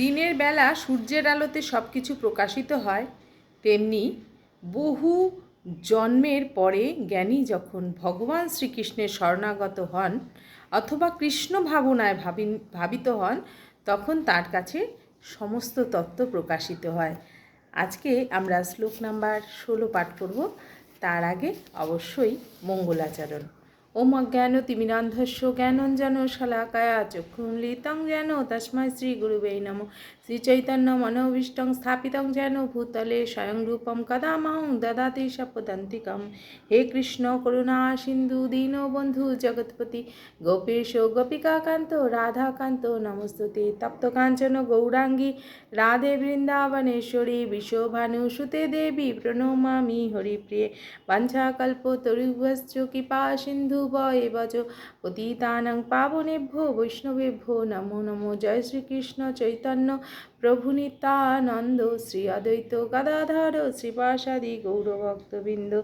দিনের বেলা সূর্যের আলোতে সব কিছু প্রকাশিত হয়, তেমনি বহু জন্মের পরে জ্ঞানী যখন ভগবান শ্রীকৃষ্ণের শরণাগত হন অথবা কৃষ্ণ ভাবনায় ভাবি ভাবিত হন, তখন তার কাছে সমস্ত তত্ত্ব প্রকাশিত হয়। আজকে আমরা শ্লোক নাম্বার ষোলো পাঠ করব। তার আগে অবশ্যই মঙ্গলাচরণ। ওম অজ্ঞান তিমিরান্ধস্য জ্ঞানঞ্জন শলাকায়া চক্ষুলিতং যেন তস্মায় শ্রী গুরুবে নম। শ্রী চৈতন্য মনোভীষ্টং স্থাপিতং যেন ভূতলে স্বয়ং রূপম কদা মাং দদাতি সপদন্তিকম হে কৃষ্ণ করুণা সিন্ধু দীনবন্ধু জগৎপতি গোপেশ গোপিকাকান্ত রাধাকান্ত নমস্তুতে তপ্ত কাঞ্চন গৌরাঙ্গী রাধে বৃন্দাবনেশ্বরী বিশ্বভানুসুতে দেবী প্রণমামি হরিপ্রিয়ে বাঞ্ছাকল্প তরুভশ্চ কৃপা সিন্ধু বজ পতিতানং পাবনেভ্যো বৈষ্ণবেভ্যো নমো নমো জয় শ্রীকৃষ্ণ চৈতন্য প্রভু নিত্যানন্দ, শ্রী অদ্বৈত গদাধর শ্রীপাশাদি গৌরভক্তবৃন্দ।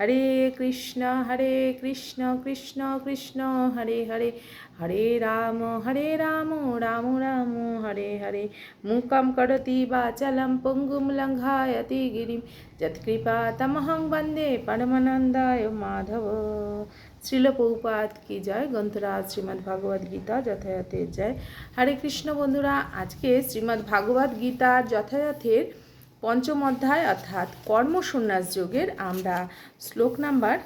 হরে কৃষ্ণ হরে কৃষ্ণ কৃষ্ণ কৃষ্ণ, হরে হরে। হরে রাম হরে রাম রাম রাম, হরে হরে। মুকম করতি বাচলম, পঙ্গুম লঙ্ঘায়তি গিরিম। যৎকৃপা তমহং বন্দে পরমানন্দায় মাধব। শ্রীল পৌপাত কি জয়? গ্রন্থরাজ শ্রীমদ্ ভাগবত গীতা যথাযথের জয়। হরে কৃষ্ণ বন্ধুরা, আজকে শ্রীমদ্ ভাগবত গীতার যথাযথের পঞ্চম অধ্যায় অর্থাৎ কর্মসন্ন্যাস যোগের আমরা শ্লোক নাম্বার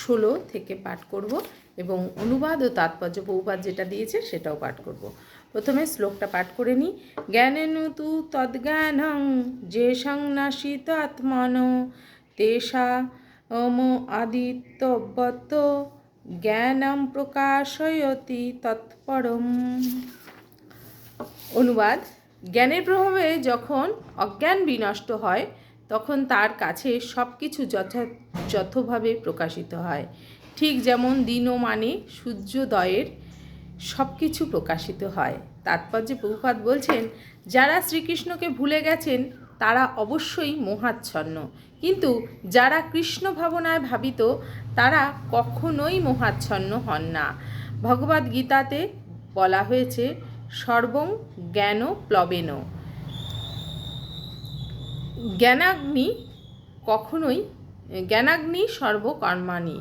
ষোলো থেকে পাঠ করব এবং অনুবাদ ও তাৎপর্য বহুপাত যেটা দিয়েছে সেটাও পাঠ করব। প্রথমে শ্লোকটা পাঠ করে নিই। জ্ঞানেনু তু তদ্জ্ঞানং যে সংনাশিত আত্মন তেষা অম আদিত্যবত জ্ঞানম প্রকাশয়তি তৎপরম। অনুবাদ, জ্ঞানের প্রভাবে যখন অজ্ঞান বিনষ্ট হয়, তখন তার কাছে সব কিছু যথাযথভাবে প্রকাশিত হয়। ঠিক যেমন দিন ও মানে সূর্যোদয়ের সব কিছু প্রকাশিত হয়। তাৎপর্যে প্রভুপাত বলছেন, যারা শ্রীকৃষ্ণকে ভুলে গেছেন তারা অবশ্যই মোহাচ্ছন্ন। কিন্তু যারা কৃষ্ণ ভাবনায় ভাবিত, তারা কখনোই মোহাচ্ছন্ন হন না। ভগবদ গীতাতে বলা হয়েছে, সর্বং জ্ঞান প্লবেন। জ্ঞানাগ্নি কখনোই, জ্ঞানাগ্নি সর্বকর্মাণি,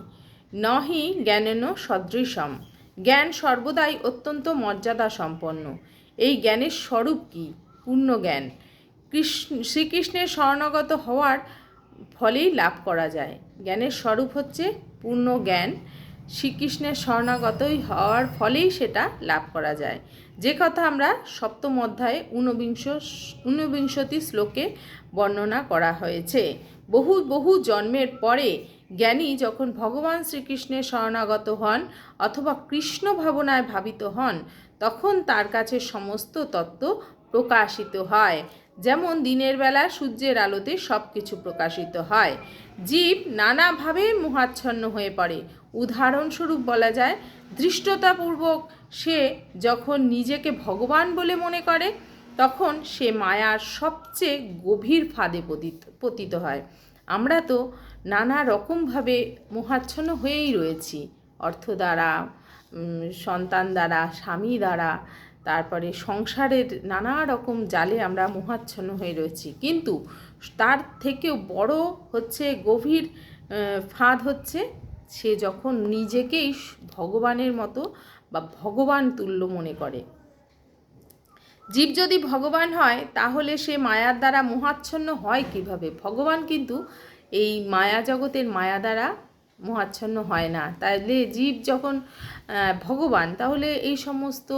নহি জ্ঞানেন সদৃশম। জ্ঞান সর্বদাই অত্যন্ত মর্যাদা সম্পন্ন এই জ্ঞানের স্বরূপ কি? পূর্ণ জ্ঞান। কৃষ্ণ, শ্রীকৃষ্ণের শরণাগত হওয়ার ফলেই লাভ করা যায়। জ্ঞানের স্বরূপ হচ্ছে পূর্ণ জ্ঞান। শ্রীকৃষ্ণের শরণাগতই হওয়ার ফলেই সেটা লাভ করা যায়। যে কথা আমরা সপ্তম অধ্যায়ে ঊনবিংশ, ঊনবিংশতি শ্লোকে বর্ণনা করা হয়েছে। বহু বহু জন্মের পরে জ্ঞানী যখন ভগবান শ্রীকৃষ্ণের শরণাগত হন অথবা কৃষ্ণ ভাবনায় ভাবিত হন, তখন তার কাছে সমস্ত তত্ত্ব প্রকাশিত হয়। যেমন দিনের বেলা সূর্যের আলোতে সব কিছু প্রকাশিত হয়। জীব নানাভাবে মোহাচ্ছন্ন হয়ে পড়ে। উদাহরণস্বরূপ বলা যায়, ধৃষ্টতাপূর্বক সে যখন নিজেকে ভগবান বলে মনে করে, তখন সে মায়ার সবচেয়ে গভীর ফাঁদে পতিত পতিত হয়। আমরা তো নানা রকমভাবে মোহাচ্ছন্ন হয়েই রয়েছি। অর্থ দ্বারা সন্তান দ্বারা, স্বামী দ্বারা তারপরে সংসারের নানা রকম জালে আমরা মোহাচ্ছন্ন হয়ে রয়েছি। কিন্তু তার থেকেও বড় হচ্ছে, গভীর ফাঁদ হচ্ছে সে যখন নিজেকেই ভগবানের মতো বা ভগবান তুল্য মনে করে। জীব যদি ভগবান হয়, তাহলে সে মায়ার দ্বারা মোহাচ্ছন্ন হয় কীভাবে? ভগবান কিন্তু এই মায়া জগতের মায়া দ্বারা মোহাচ্ছন্ন হয় না। তাহলে জীব যখন ভগবান, তাহলে এই সমস্ত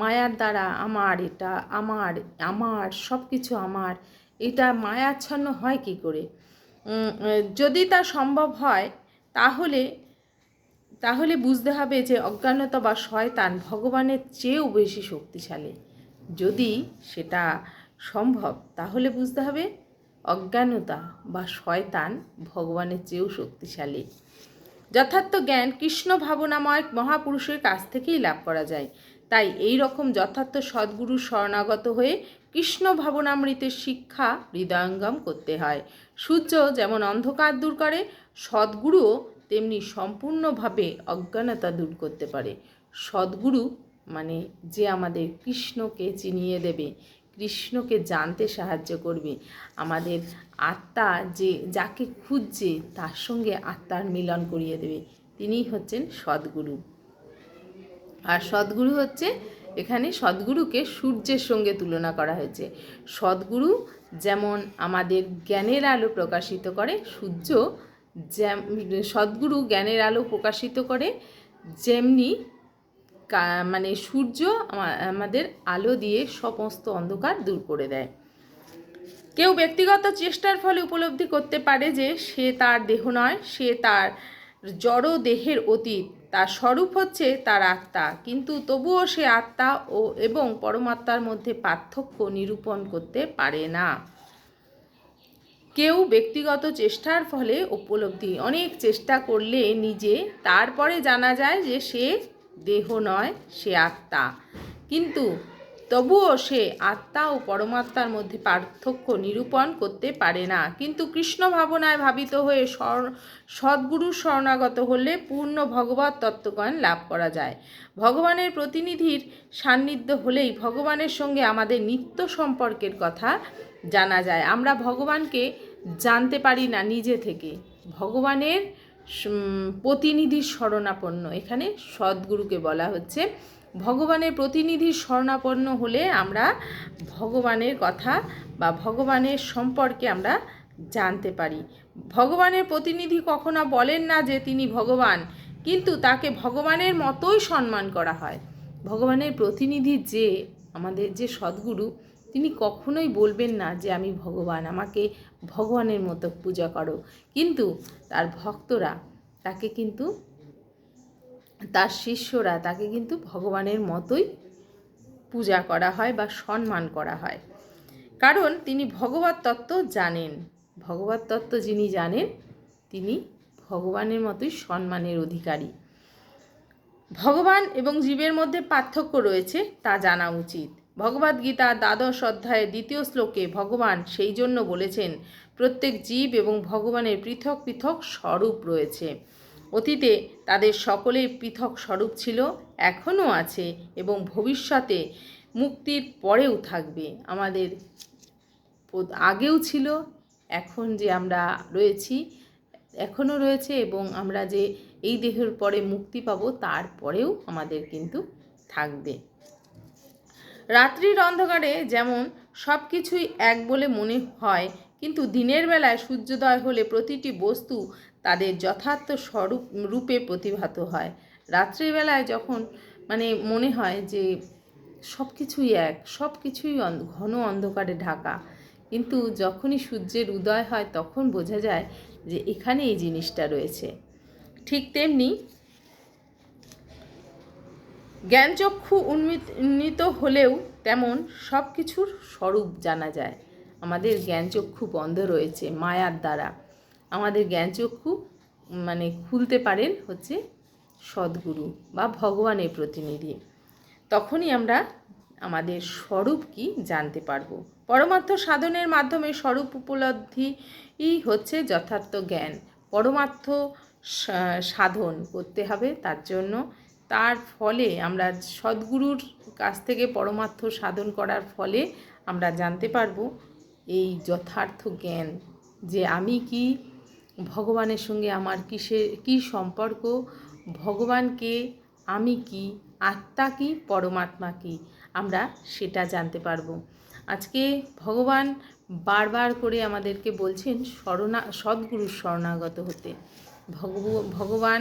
মায়ার দ্বারা আমার এটা, আমার আমার সব কিছু আমার, এটা মায়াচ্ছন্ন হয় কি করে? যদি তা সম্ভব হয়, তাহলে তাহলে বুঝতে হবে যে অজ্ঞানতা বা শয়তান ভগবানের চেয়েও বেশি শক্তিশালী। যদি সেটা সম্ভব, তাহলে বুঝতে হবে অজ্ঞানতা বা শয়তান ভগবানের চেয়েও শক্তিশালী। যথার্থ জ্ঞান কৃষ্ণ ভাবনাময় মহাপুরুষের কাছ থেকেই লাভ করা যায়। তাই এই রকম যথার্থ সদ্গুরু শরণাগত হয়ে কৃষ্ণ ভাবনামৃতের শিক্ষা হৃদয়ঙ্গম করতে হয়। সূর্য যেমন অন্ধকার দূর করে, সদ্গুরুও তেমনি সম্পূর্ণভাবে অজ্ঞানতা দূর করতে পারে। সদ্গুরু মানে যে আমাদের কৃষ্ণকে চিনিয়ে দেবে। কৃষ্ণকে জানতে সাহায্য করবে। আমাদের আত্মা যে যাকে খুঁজছে, তার সঙ্গে আত্মার মিলন করিয়ে দেবে। তিনিই হচ্ছেন সদ্গুরু। আর সদ্গুরু হচ্ছে, এখানে সদ্গুরুকে সূর্যের সঙ্গে তুলনা করা হয়েছে। সদ্গুরু যেমন আমাদের জ্ঞানের আলো প্রকাশিত করে, সূর্য যেম সদ্গুরু জ্ঞানের আলো প্রকাশিত করে, যেমনি মানে সূর্য আমাদের আলো দিয়ে সমস্ত অন্ধকার দূর করে দেয়। কেউ ব্যক্তিগত চেষ্টার ফলে উপলব্ধি করতে পারে যে সে তার দেহ নয়, সে তার জড় দেহের অতীত, তার স্বরূপ হচ্ছে তার আত্মা। কিন্তু তবুও সে আত্মা ও, এবং পরমাত্মার মধ্যে পার্থক্য নিরূপণ করতে পারে না। কেউ ব্যক্তিগত চেষ্টার ফলে উপলব্ধি, অনেক চেষ্টা করলে নিজে, তারপরে জানা যায় যে সে দেহ নয়, সে আত্মা। কিন্তু তবুও সে আত্মা ও পরমাত্মার মধ্যে পার্থক্য নিরূপণ করতে পারে না। কিন্তু কৃষ্ণ ভাবনায় ভাবিত হয়ে সদ্গুরুর শরণাগত হলে পূর্ণ ভগবত তত্ত্বজ্ঞান লাভ করা যায়। ভগবানের প্রতিনিধির সান্নিধ্য হলেই ভগবানের সঙ্গে আমাদের নিত্য সম্পর্কের কথা জানা যায়। আমরা ভগবানকে জানতে পারি না নিজে থেকে। ভগবানের উম, প্রতিনিধির শরণাপন্ন। এখানে সদ্গুরুকে বলা হচ্ছে ভগবানের প্রতিনিধির শরণাপন্ন হলে আমরা ভগবানের কথা বা ভগবানের সম্পর্কে আমরা জানতে পারি। ভগবানের প্রতিনিধি কখনো বলেন না যে তিনি ভগবান কিন্তু তাকে ভগবানের মতোই সম্মান করা হয়। ভগবানের প্রতিনিধি যে আমাদের যে সদ্গুরু তিনি কখনোই বলবেন না যে আমি ভগবান আমাকে ভগবানের মতো পূজা করো। কিন্তু তার ভক্তরা তাকে কিন্তু, তার শিষ্যরা তাকে কিন্তু ভগবানের মতোই পূজা করা হয় বা সম্মান করা হয়। কারণ তিনি ভগবত তত্ত্ব জানেন। ভগবত তত্ত্ব যিনি জানেন, তিনি ভগবানের মতোই সম্মানের অধিকারী। ভগবান এবং জীবের মধ্যে পার্থক্য রয়েছে তা জানা উচিত। ভগবদ্গীতা দ্বাদশ অধ্যায়ের দ্বিতীয় শ্লোকে ভগবান সেই জন্য বলেছেন, প্রত্যেক জীব এবং ভগবানের পৃথক পৃথক স্বরূপ রয়েছে। অতীতে তাদের সকলের পৃথক স্বরূপ ছিল, এখনও আছে এবং ভবিষ্যতে মুক্তির পরেও থাকবে। আমাদের আগেও ছিল, এখন যে আমরা রয়েছি, এখনও রয়েছে এবং আমরা যে এই দেহের পরে মুক্তি পাবো তারপরেও আমাদের কিন্তু থাকবে। রাত্রির অন্ধকারে যেমন সব কিছুই এক বলে মনে হয়, কিন্তু দিনের বেলায় সূর্যোদয় হলে প্রতিটি বস্তু তাদের যথার্থ স্বরূপ, রূপে প্রতিভাত হয়। রাত্রিবেলায় যখন মানে মনে হয় যে সব কিছুই এক সব কিছুই ঘন অন্ধকারে ঢাকা, কিন্তু যখনই সূর্যের উদয় হয় তখন বোঝা যায় যে এখানে এই জিনিসটা রয়েছে। ঠিক তেমনি জ্ঞানচক্ষু উন্নীত হলেও তেমন সব কিছুর স্বরূপ জানা যায়। আমাদের জ্ঞানচক্ষু বন্ধ রয়েছে মায়ার দ্বারা। আমাদের জ্ঞানচক্ষু মানে খুলতে পারেন হচ্ছে সদ্গুরু বা ভগবানের প্রতিনিধি। তখনই আমরা আমাদের স্বরূপ কি জানতে পারব। পরমার্থ সাধনের মাধ্যমে স্বরূপ উপলব্ধিই হচ্ছে যথার্থ জ্ঞান। পরমার্থ সাধন করতে হবে, তার জন্য তার ফলে আমরা সদ্গুরুর কাছ থেকে পরমার্থ সাধন করার ফলে আমরা জানতে পারব এই যথার্থ জ্ঞান যে আমি কি, ভগবানের সঙ্গে আমার কিসে কি সম্পর্ক, ভগবানকে আমি কি, আত্মা কি, পরমাত্মা কি, আমরা সেটা জানতে পারব। আজকে ভগবান বারবার করে আমাদেরকে বলছেন শরণা, সদ্গুরুর শরণাগত হতে। ভগব, ভগবান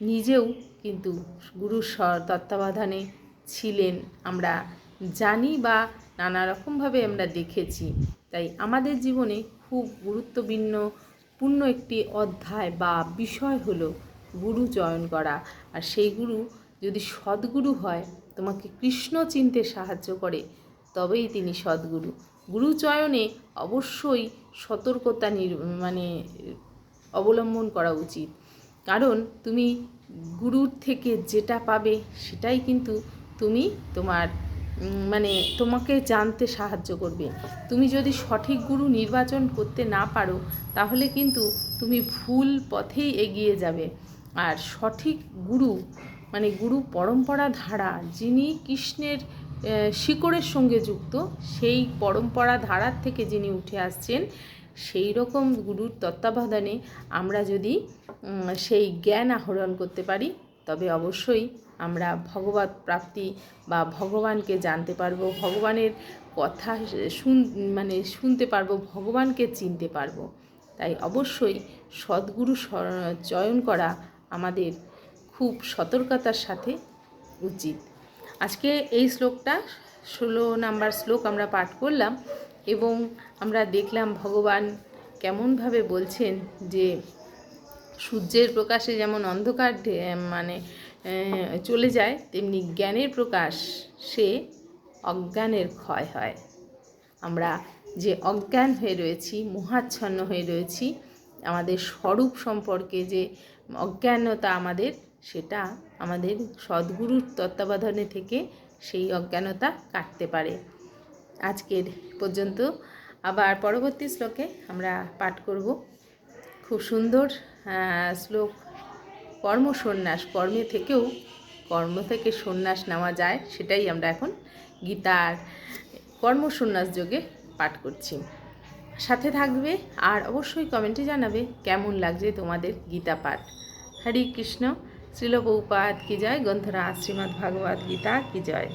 নিজেও কিন্তু গুরুর তত্ত্বাবধানে ছিলেন। আমরা জানি বা নানা রকমভাবে আমরা দেখেছি। তাই আমাদের জীবনে খুব গুরুত্বপূর্ণ, পূর্ণ একটি অধ্যায় বা বিষয় হলো গুরু চয়ন করা। আর সেই গুরু যদি সদ্গুরু হয়, তোমাকে কৃষ্ণ চিনতে সাহায্য করে, তবেই তিনি সদ্গুরু। গুরু চয়নে অবশ্যই সতর্কতা নির মানে অবলম্বন করা উচিত। কারণ তুমি গুরুর থেকে যেটা পাবে সেটাই কিন্তু তুমি তোমার মানে তোমাকে জানতে সাহায্য করবে। তুমি যদি সঠিক গুরু নির্বাচন করতে না পারো, তাহলে কিন্তু তুমি ভুল পথেই এগিয়ে যাবে। আর সঠিক গুরু মানে গুরু পরম্পরা ধারা, যিনি কৃষ্ণের শিকড়ের সঙ্গে যুক্ত, সেই পরম্পরা ধারার থেকে যিনি উঠে আসছেন সেই রকম গুরুর তত্ত্বাবধানে আমরা যদি সেই জ্ঞান আহরণ করতে পারি, তবে অবশ্যই আমরা ভগবত প্রাপ্তি বা ভগবানকে জানতে পারব, ভগবানের কথা শুন মানে শুনতে পারব, ভগবানকে চিনতে পারব। তাই অবশ্যই সদ্গুরু চয়ন করা আমাদের খুব সতর্কতার সাথে উচিত। আজকে এই শ্লোকটা, ষোলো নাম্বার শ্লোক আমরা পাঠ করলাম। এবং আমরা দেখলাম ভগবান কেমনভাবে বলছেন যে সূর্যের প্রকাশে যেমন অন্ধকার মানে চলে যায়, তেমনি জ্ঞানের প্রকাশ সে অজ্ঞানের ক্ষয় হয়। আমরা যে অজ্ঞান হয়ে রয়েছি, মোহাচ্ছন্ন হয়ে রয়েছি, আমাদের স্বরূপ সম্পর্কে যে অজ্ঞানতা আমাদের, সেটা আমাদের সদ্গুরুর তত্ত্বাবধানে থেকে সেই অজ্ঞানতা কাটতে পারে। আজকের পর্যন্ত। আবার পরবর্তী শ্লোকে আমরা পাঠ করব। খুব সুন্দর শ্লোক। কর্ম সন্ন্যাস, কর্মে থেকেও কর্ম থেকে সন্ন্যাস নেওয়া যায়, সেটাই আমরা এখন গীতার কর্ম সন্ন্যাস যোগে পাঠ করছি। সাথে থাকবে আর অবশ্যই কমেন্টে জানাবে কেমন লাগছে তোমাদের গীতা পাঠ। হরে কৃষ্ণ, শ্রীল কি জয়। গ্রন্থরা শ্রীমদ্ ভাগবত গীতা, কি জয়।